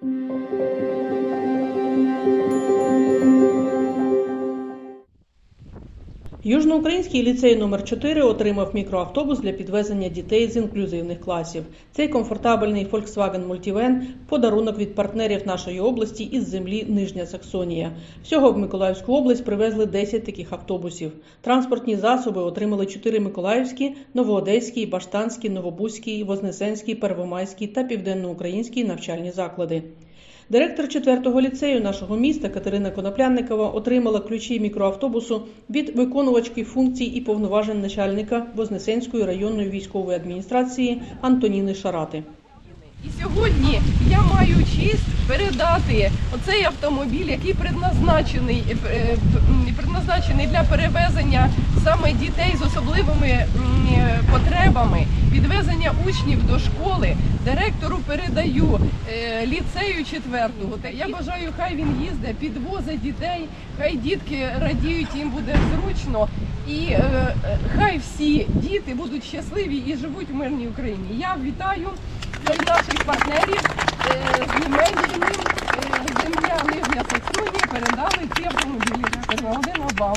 Thank you. Южноукраїнський ліцей номер 4 отримав мікроавтобус для підвезення дітей з інклюзивних класів. Цей комфортабельний Volkswagen Multivan – подарунок від партнерів нашої області із землі Нижня Саксонія. Всього в Миколаївську область привезли 10 таких автобусів. Транспортні засоби отримали 4 миколаївські, новоодеські, баштанські, новобузькі, вознесенські, первомайські та південноукраїнські навчальні заклади. Директор 4-го ліцею нашого міста Катерина Коноплянникова отримала ключі мікроавтобусу від виконувачки функцій і повноважень начальника Вознесенської районної військової адміністрації Антоніни Шарати. І сьогодні я маю честь передати оцей автомобіль, який предназначений, е, е, предназначений для перевезення саме дітей з особливими е, потребами, відвезення учнів до школи. Директору передаю ліцею четвертого. Я бажаю, хай він їздить, підвозить дітей, хай дітки радіють, їм буде зручно. І е, е, хай всі діти будуть щасливі і живуть в мирній Україні. Я вітаю наших партнерів е, з Німеччини, е, земля Нижня Саксонія передали ці автомобілі. Володимир вам.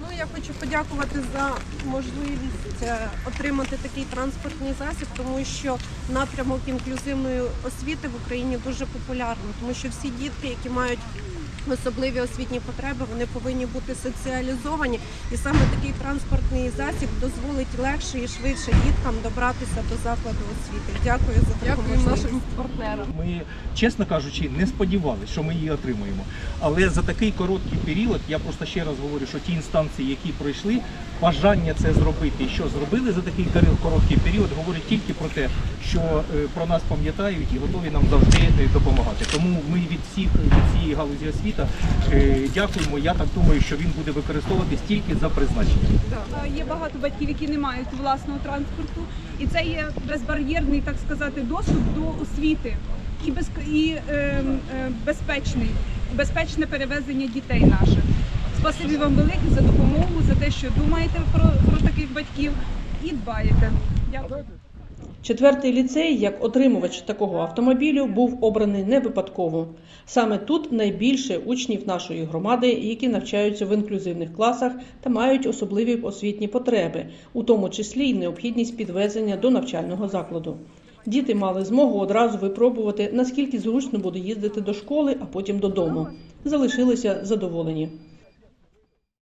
Ну, я хочу подякувати за можливість е, отримати такий транспортний засіб, тому що напрямок інклюзивної освіти в Україні дуже популярний, тому що всі дітки, які мають особливі освітні потреби, вони повинні бути соціалізовані, і саме такий транспортний засіб дозволить легше і швидше діткам добратися до закладу освіти. Дякую за таку Дякую нашим партнерам. Ми, чесно кажучи, не сподівалися, що ми її отримаємо. Але за такий короткий період, я просто ще раз говорю, що ті інстанції, які пройшли, бажання це зробити, і що зробили за такий короткий період, говорить тільки про те, що е, про нас пам'ятають і готові нам завжди е, допомагати. Тому ми від всіх від цієї галузі освіта е, дякуємо. Я так думаю, що він буде використовуватись тільки за призначенням. Є багато батьків, які не мають власного транспорту, і це є безбар'єрний, так сказати, доступ до освіти і, без, і е, е, безпечний, безпечне перевезення дітей наших. Спасибі вам велике за допомогу, за те, що думаєте про, про таких батьків і дбаєте. Дякую. Четвертий ліцей, як отримувач такого автомобілю, був обраний не випадково. Саме тут найбільше учнів нашої громади, які навчаються в інклюзивних класах та мають особливі освітні потреби, у тому числі й необхідність підвезення до навчального закладу. Діти мали змогу одразу випробувати, наскільки зручно буде їздити до школи, а потім додому. Залишилися задоволені.